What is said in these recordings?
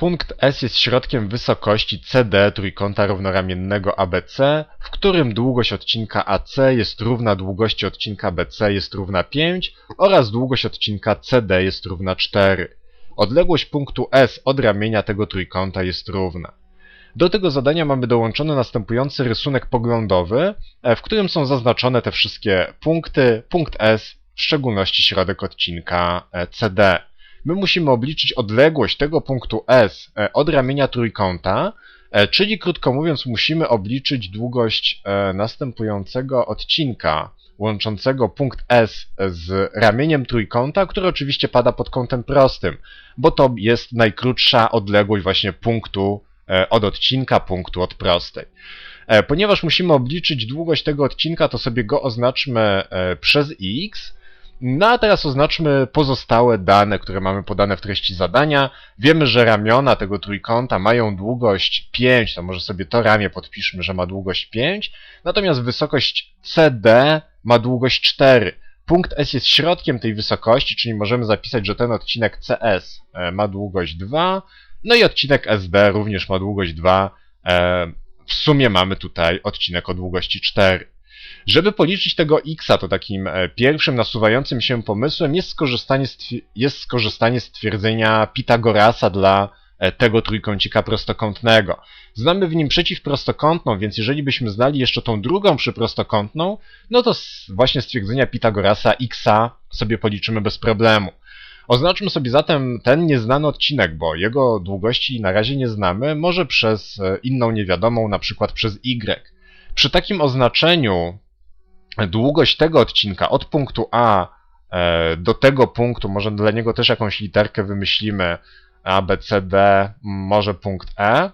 Punkt S jest środkiem wysokości CD trójkąta równoramiennego ABC, w którym długość odcinka AC jest równa długości odcinka BC jest równa 5 oraz długość odcinka CD jest równa 4. Odległość punktu S od ramienia tego trójkąta jest równa. Do tego zadania mamy dołączony następujący rysunek poglądowy, e, w którym są zaznaczone te wszystkie punkty, punkt S, w szczególności środek odcinka e, CD. My musimy obliczyć odległość tego punktu S e, od ramienia trójkąta, e, czyli krótko mówiąc musimy obliczyć długość e, następującego odcinka łączącego punkt S z ramieniem trójkąta, który oczywiście pada pod kątem prostym, bo to jest najkrótsza odległość właśnie punktu od odcinka, punktu od prostej. Ponieważ musimy obliczyć długość tego odcinka, to sobie go oznaczmy przez x. No a teraz oznaczmy pozostałe dane, które mamy podane w treści zadania. Wiemy, że ramiona tego trójkąta mają długość 5, to może sobie to ramię podpiszmy, że ma długość 5, natomiast wysokość CD ma długość 4. Punkt S jest środkiem tej wysokości, czyli możemy zapisać, że ten odcinek CS e, ma długość 2, no i odcinek SD również ma długość 2. E, W sumie mamy tutaj odcinek o długości 4. Żeby policzyć tego x, to takim e, pierwszym nasuwającym się pomysłem jest skorzystanie z, jest skorzystanie z twierdzenia Pitagorasa dla e, tego trójkącika prostokątnego. Znamy w nim przeciwprostokątną, więc jeżeli byśmy znali jeszcze tą drugą przyprostokątną, no to z właśnie stwierdzenia Pitagorasa x sobie policzymy bez problemu. Oznaczmy sobie zatem ten nieznany odcinek, bo jego długości na razie nie znamy, może przez e, inną niewiadomą, na przykład przez y. Przy takim oznaczeniu długość tego odcinka od punktu A e, do tego punktu, może dla niego też jakąś literkę wymyślimy, A, B, C, D, może punkt E.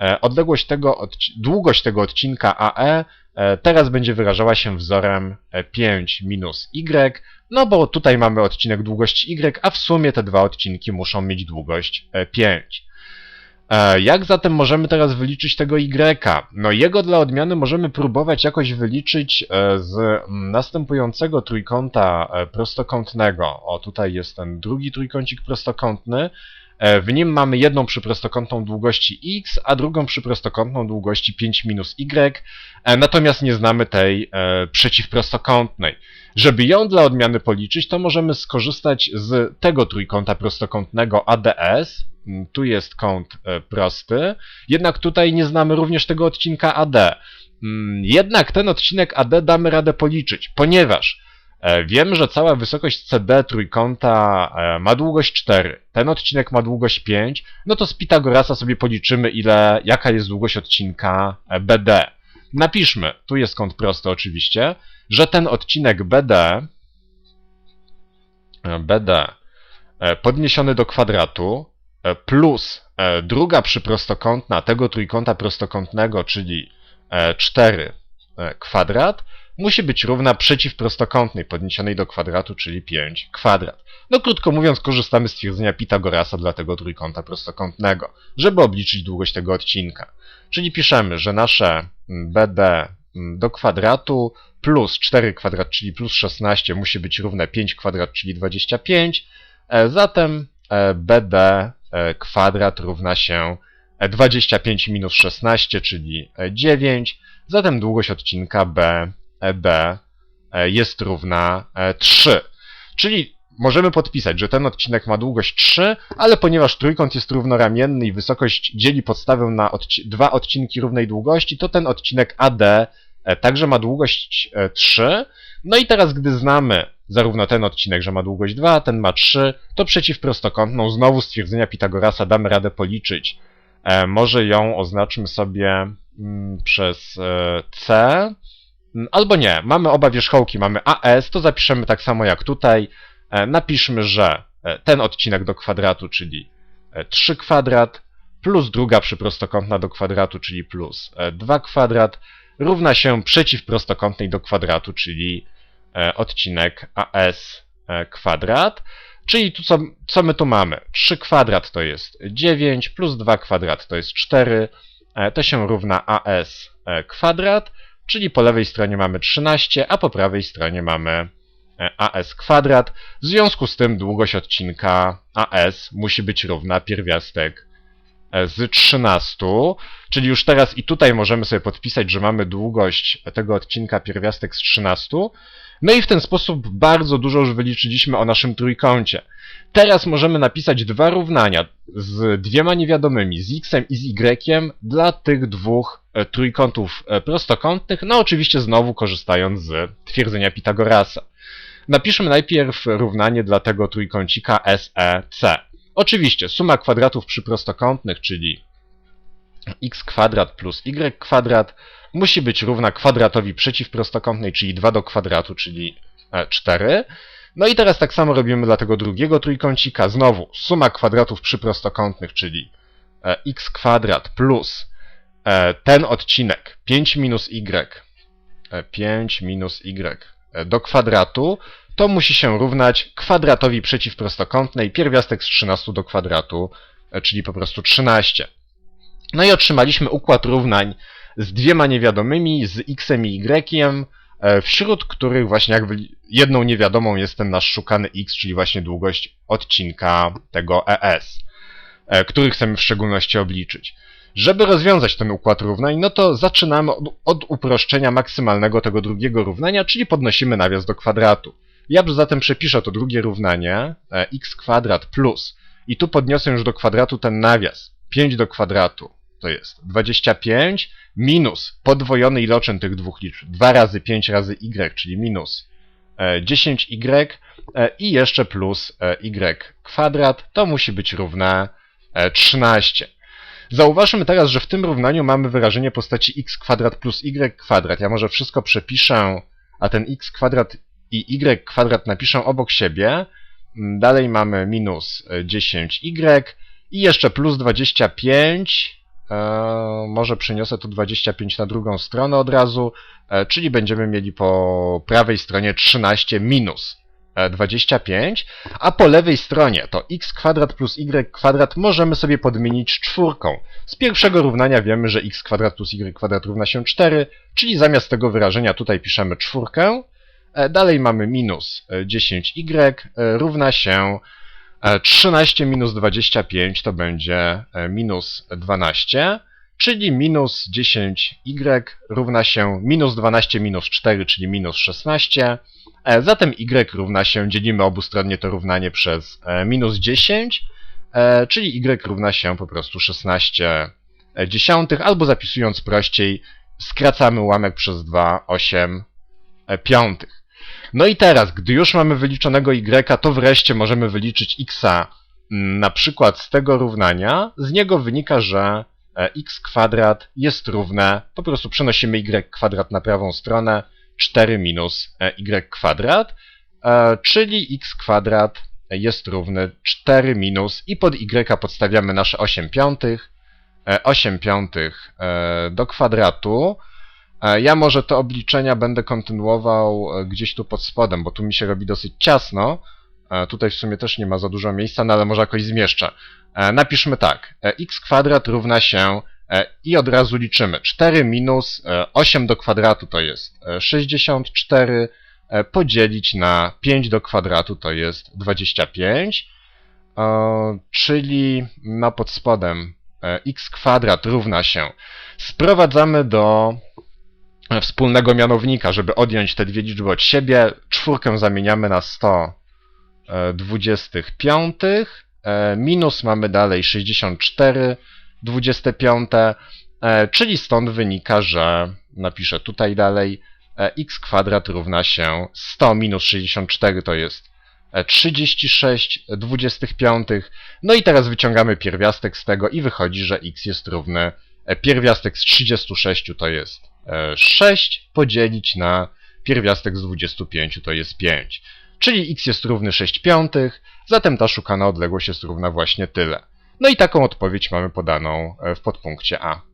E, Odległość tego, długość tego odcinka AE e, teraz będzie wyrażała się wzorem e, 5 minus Y, no bo tutaj mamy odcinek długości Y, a w sumie te dwa odcinki muszą mieć długość e, 5. E, Jak zatem możemy teraz wyliczyć tego y? No jego dla odmiany możemy próbować jakoś wyliczyć e, z mm, następującego trójkąta e, prostokątnego. O, tutaj jest ten drugi trójkącik prostokątny. W nim mamy jedną przyprostokątną długości x, a drugą przyprostokątną długości 5 minus y, natomiast nie znamy tej przeciwprostokątnej. Żeby ją dla odmiany policzyć, to możemy skorzystać z tego trójkąta prostokątnego ADS. Mm, Tu jest kąt e, prosty, jednak tutaj nie znamy również tego odcinka AD. Mm, Jednak ten odcinek AD damy radę policzyć, ponieważ e, wiemy, że cała wysokość CD trójkąta e, ma długość 4, ten odcinek ma długość 5, no to z Pitagorasa sobie policzymy, ile, jaka jest długość odcinka BD. Napiszmy, tu jest kąt prosty oczywiście, że ten odcinek BD, BD podniesiony do kwadratu plus e, druga przyprostokątna tego trójkąta prostokątnego, czyli e, 4 e, kwadrat, musi być równa przeciwprostokątnej podniesionej do kwadratu, czyli 5 kwadrat. No krótko mówiąc, korzystamy z twierdzenia Pitagorasa dla tego trójkąta prostokątnego, żeby obliczyć długość tego odcinka. Czyli piszemy, że nasze BD do kwadratu plus 4 kwadrat, czyli plus 16 musi być równe 5 kwadrat, czyli 25. E, Zatem e, BD e, kwadrat równa się e, 25 minus 16, czyli e, 9. Zatem długość odcinka e, jest równa e, 3. Czyli możemy podpisać, że ten odcinek ma długość 3, ale ponieważ trójkąt jest równoramienny i wysokość dzieli podstawę na odci dwa odcinki równej długości, to ten odcinek AD e, także ma długość e, 3. No i teraz, gdy znamy zarówno ten odcinek, że ma długość 2, ten ma 3, to przeciwprostokątną znowu stwierdzenia Pitagorasa damy radę policzyć. E, może ją oznaczmy sobie mm, przez e, C, Mm, albo nie. Mamy oba wierzchołki, mamy AS, to zapiszemy tak samo jak tutaj. E, napiszmy, że e, ten odcinek do kwadratu, czyli e, 3 kwadrat, plus druga przyprostokątna do kwadratu, czyli plus e, 2 kwadrat, równa się przeciwprostokątnej do kwadratu, czyli e, odcinek AS e, kwadrat. Czyli tu co, co my tu mamy? 3 kwadrat to jest 9, plus 2 kwadrat to jest 4, e, to się równa AS e, kwadrat, czyli po lewej stronie mamy 13, a po prawej stronie mamy e, AS kwadrat. W związku z tym długość odcinka AS musi być równa pierwiastek e, z 13, czyli już teraz i tutaj możemy sobie podpisać, że mamy długość tego odcinka pierwiastek z 13. No i w ten sposób bardzo dużo już wyliczyliśmy o naszym trójkącie. Teraz możemy napisać dwa równania z dwiema niewiadomymi, z x i z y dla tych dwóch e, trójkątów e, prostokątnych, no oczywiście znowu korzystając z twierdzenia Pitagorasa. Napiszmy najpierw równanie dla tego trójkącika SEC. Oczywiście suma kwadratów przy prostokątnych, czyli x kwadrat plus y kwadrat musi być równa kwadratowi przeciwprostokątnej, czyli 2 do kwadratu, czyli e, 4. No i teraz tak samo robimy dla tego drugiego trójkącika. Znowu suma kwadratów przyprostokątnych, czyli e, x kwadrat plus e, ten odcinek 5 minus y, e, 5 minus y e, do kwadratu, to musi się równać kwadratowi przeciwprostokątnej pierwiastek z 13 do kwadratu, e, czyli po prostu 13. No i otrzymaliśmy układ równań z dwiema niewiadomymi, z x i y, e, wśród których właśnie jakby jedną niewiadomą jest ten nasz szukany x, czyli właśnie długość odcinka tego ES, e, który chcemy w szczególności obliczyć. Żeby rozwiązać ten układ równań, no to zaczynamy od, od uproszczenia maksymalnego tego drugiego równania, czyli podnosimy nawias do kwadratu. Ja zatem przepiszę to drugie równanie, e, x kwadrat plus, i tu podniosę już do kwadratu ten nawias, 5 do kwadratu, to jest 25 minus podwojony iloczyn tych dwóch liczb, 2 razy 5 razy y, czyli minus e, 10y e, i jeszcze plus e, y kwadrat, to musi być równe e, 13. Zauważmy teraz, że w tym równaniu mamy wyrażenie postaci x kwadrat plus y kwadrat. Ja może wszystko przepiszę, a ten x kwadrat i y kwadrat napiszę obok siebie. Mm, Dalej mamy minus e, 10y i jeszcze plus 25. E, może przeniosę tu 25 na drugą stronę od razu, e, czyli będziemy mieli po prawej stronie 13 minus e, 25, a po lewej stronie to x kwadrat plus y kwadrat możemy sobie podmienić czwórką. Z pierwszego równania wiemy, że x kwadrat plus y kwadrat równa się 4, czyli zamiast tego wyrażenia tutaj piszemy czwórkę. E, Dalej mamy minus e, 10y e, równa się e, 13 minus 25 to będzie e, minus 12, czyli minus 10y równa się minus 12 minus 4, czyli minus 16. E, Zatem y równa się, dzielimy obustronnie to równanie przez e, minus 10, e, czyli y równa się po prostu 16 dziesiątych, albo zapisując prościej, skracamy ułamek przez 2, 8 e, piątych. No i teraz, gdy już mamy wyliczonego y, to wreszcie możemy wyliczyć x. Na przykład z tego równania, z niego wynika, że e, x kwadrat jest równe, po prostu przenosimy y kwadrat na prawą stronę, 4 minus e, y kwadrat, e, czyli x kwadrat jest równy 4 minus i pod y podstawiamy nasze 8 piątych, e, 8 piątych do kwadratu. E, Ja może te obliczenia będę kontynuował e, gdzieś tu pod spodem, bo tu mi się robi dosyć ciasno. E, Tutaj w sumie też nie ma za dużo miejsca, no ale może jakoś zmieszczę. Napiszmy tak. x kwadrat równa się i od razu liczymy. 4 minus e, 8 do kwadratu to jest e, 64, e, podzielić na 5 do kwadratu to jest 25, e, czyli na pod spodem x kwadrat równa się. Sprowadzamy do wspólnego mianownika, żeby odjąć te dwie liczby od siebie. Czwórkę zamieniamy na 100 e, 25, e, minus mamy dalej 64 25, e, czyli stąd wynika, że napiszę tutaj dalej e, x kwadrat równa się 100 minus 64 to jest e, 36 25. No i teraz wyciągamy pierwiastek z tego i wychodzi, że x jest równy e, pierwiastek z 36 to jest e, 6 podzielić na pierwiastek z 25 to jest 5. Czyli x jest równy 6 piątych, zatem ta szukana odległość jest równa właśnie tyle. No i taką odpowiedź mamy podaną e, w podpunkcie A.